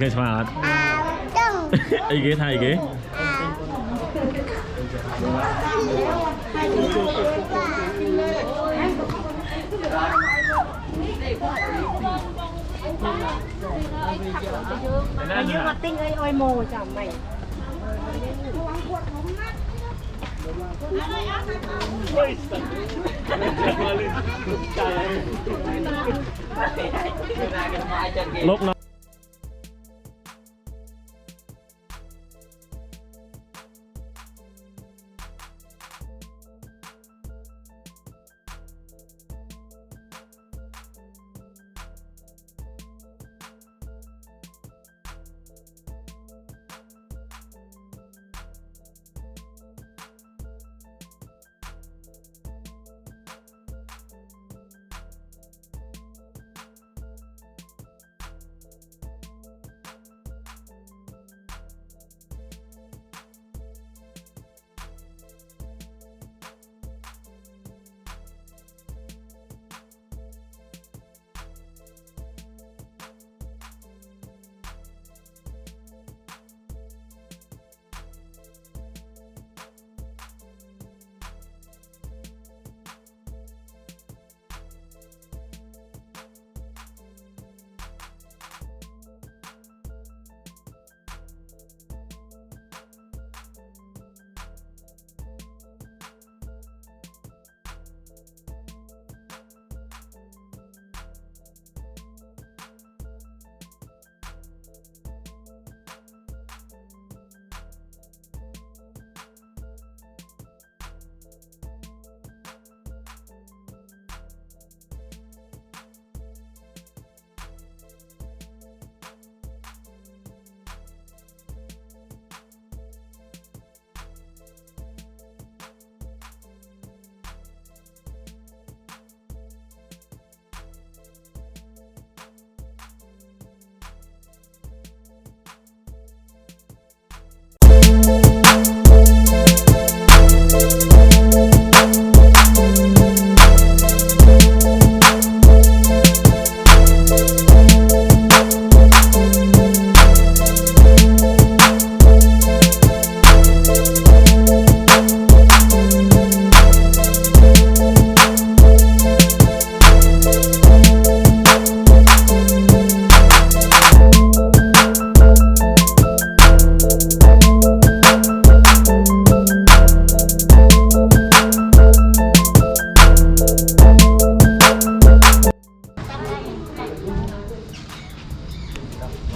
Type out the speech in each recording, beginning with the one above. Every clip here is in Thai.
pakai semangat. Anteng. Ige thay ige. Nhưng mà tinh lúc nó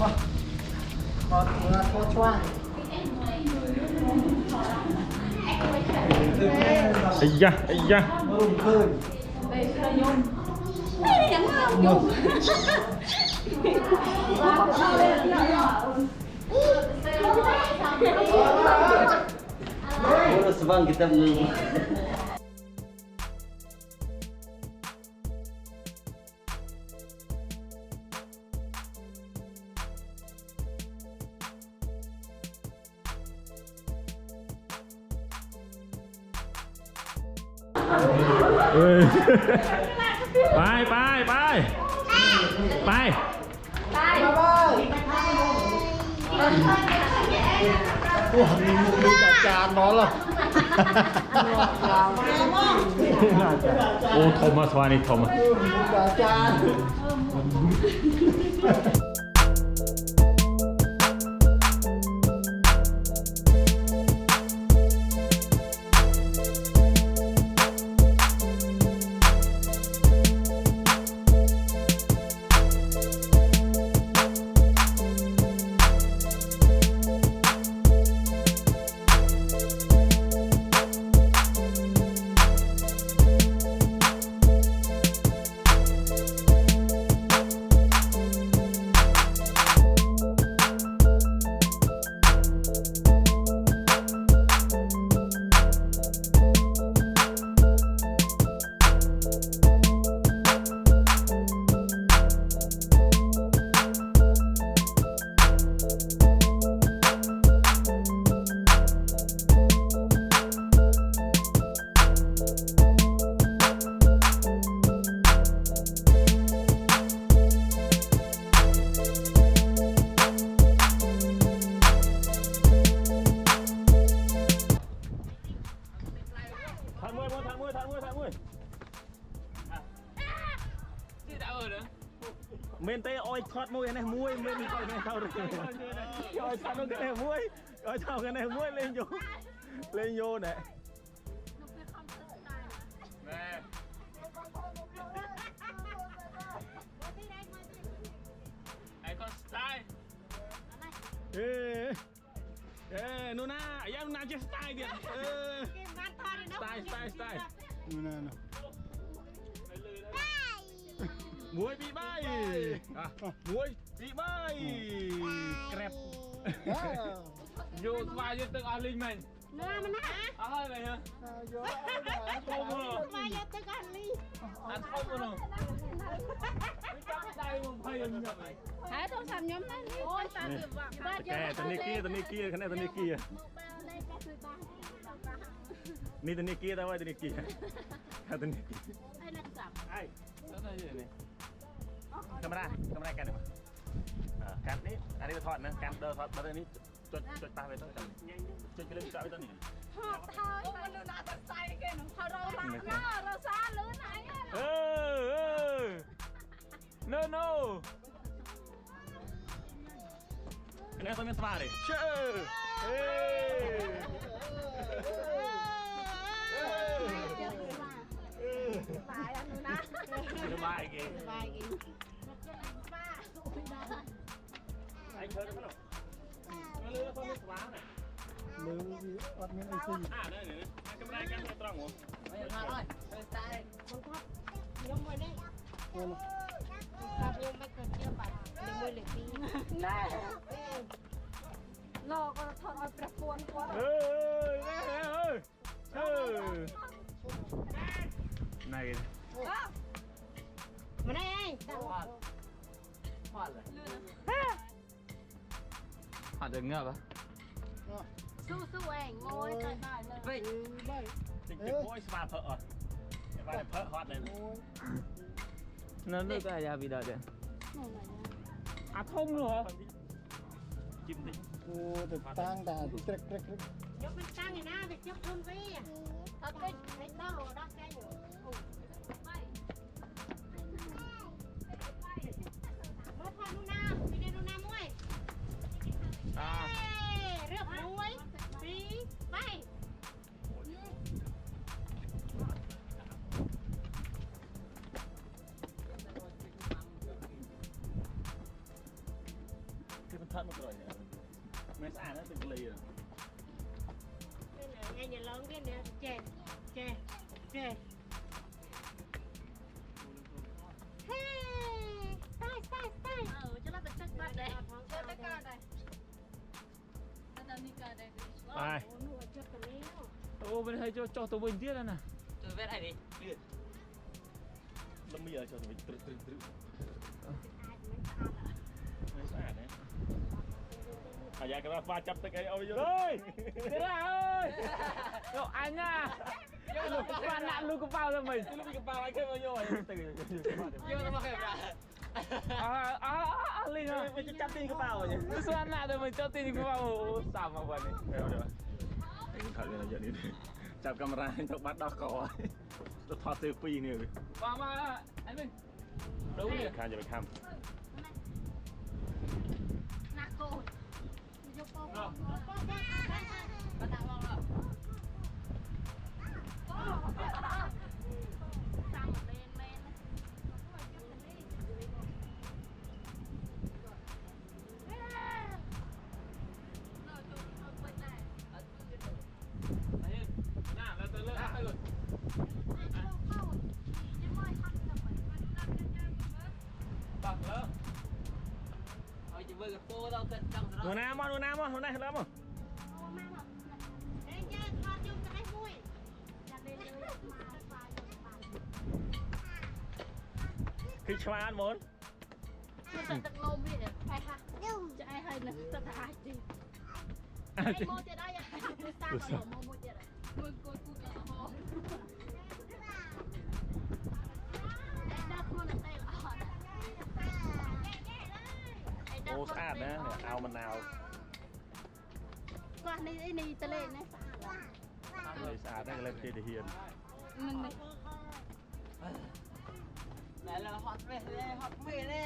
Thôi Thôi thôi thôi Ây da, ây da Burası van gidelim. ไปตัวมีมุกมีจัดจานนอนเหรอ โอ้โทมัสวานี่โทมัส มีมุกจัดจาน ทางมวยทางมวย Chứ đã ở nữa เมนเตออยทอดมวยนะมวยเมนทอดกันเท่าเลยออยทอดกันแน่มวยออยทอดกันแน่มวยเล่นโยเล่นโยเนี่ย Nè ไอคอนสไตล์เออเออนูน่าอย่านูน่าจะสไตล์เดียวเออบ้านทอดเลยสนะไตล์สไตล์สไตล์ นู่นน่ะน่ะมวยปีใบอะมวยปีใบแกร็บอ้าว Vô qua vô từng ở linh mình เนื้อมันนะ Ở hơi vậy hả? อ้าวเยอะเอาหน่อย Không hả? มาเยอะตึกอันนี้ Ăn không hả? Mới chắc đây mà phải là như vậy หายโทรศัพท์ย้อมนั่นนี่โอ้ยตาตื่นว่ะบ้านเยแกอะตัวนี้กี้ตัวนี้กี้คะแนนตัวนี้กี้อะ นี่ตัวนี้กี้แต่ว่าตัวนี้กี้ตัวนี้กี้ให้นักจับไอ้ Đó là gì này? ธรรมดาธรรมดากันดีกว่าการนี้อันนี้ทอดนะการเดินทอดมาตอนนี้จดจดตาไปต้นจดไปเรื่องจดไปต้นนี้หอบเท้ามันดูน่าจะใส่แกหนูเขาเราละเนาะเราซาหรือไหนอะเออเออ no no อันนี้ต้องมีสมาร์ทเชื่อ Vài nghìn. Vài nghìn. Ba. Anh chơi được không? Nó lưa không biết quá này. Lưa gì? Bắt miếng ai xin. À đây này. Camera cắn nó trong không? Ôi trời ơi. Tay. Con khóc. Nhóm rồi đấy. Con khóc nhưng mà cần chưa bạn. Đừng mua lệ phí. Này. លោកគាត់ថតឲ្យប្រពន្ធគាត់អើយអើយអើយណៃ มไว้ได้โอ้โหครับยมไม่เกินเลยผ่อก็ทอดเอาประกวนเออเออเออไหาด้ไง Hoạt Hoạt rồi Hoạt được ngợp á? สู้สู้เองโอ้ยตายตายเลย Vậy ได้จริงๆโอ้ยสมาร์ทเพออะสมาร์ทเพอฮอตเลยโอ้ย Nó nước cái gì bị đợi đấy อะทงเหรอจิ้มดิโอ้แต่ตั้งแต่เกร็กเกร็กเกร็กยกมันตั้งไงนะไปยกทุ่มพี่อะเขาไปไอ้เต้ารักแกอยู่ មែនស្អាតណាស់ទឹកលីហ្នឹងញ៉ៃឡើងវានេះចេះចេះចេះហេស្តាយស្តាយស្តាយអឺចុះឡើងទៅទឹកបាត់ដែរចូលទៅកើតដែរបាយអូវាឲ្យចូលចុះទៅវិញទៀតណាចូលវេតអីនេះទៀតលំមីឲ្យចូលទៅវិញត្រឹកត្រឹកត្រឹកអាចមិនស្អាតអត់ស្អាតទេ អាយ៉ាក្រាស់ស្វាចាប់ទឹកអីអើយអើយក្រាស់អើយយកអញណាយកលុកប៉ាណាក់លុកប៉ាទៅមិនលុកប៉ាឲ្យគេមកយកទៅយកទៅមកគេប្រាអើអើអើលីណាមិនចាប់ទីកប៉ាអើយស្វាណាក់ទៅមិនចាប់ទីកប៉ាអូសាមកវិញនេះថតវាយកនេះចាប់កាមេរ៉ាទៅបាត់ដោះកទៅថតទៅពីរនេះបាទមកអីមិនដូរខាងយកខាំណាក់កូន 你就抱抱，抱抱，来，nụ nam mà, nụ này lắm mà. โอ้แม่บอกเอ้ยเจ้าทอดยุ่งจะไม่มุ้ยจะเลยเลยมาปลาจะปลา Khi cho ăn muốn. คือจะตะลมนี่เนี่ยไปค่ะจะไอ้ให้นะจะตายจริงไอ้โมจะได้ยังทำกูสร้างขนมโมโมจะได้มึงกูกูจะโมไโสะอาดนะเนี่ยเอามะนาวว่าในไอ้นี่ตะเลนะ เลยสะอาดได้เลยเจดีเฮียน มันไม่ Này là hot mê lê, hot mê lê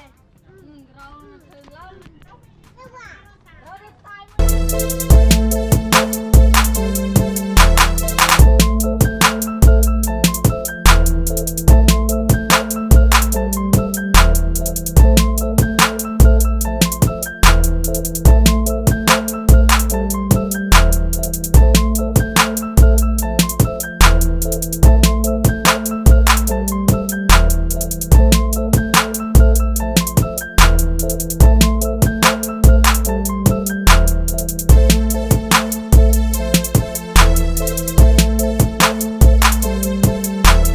อืมเราถึงแล้ว Đúng rồi Đó là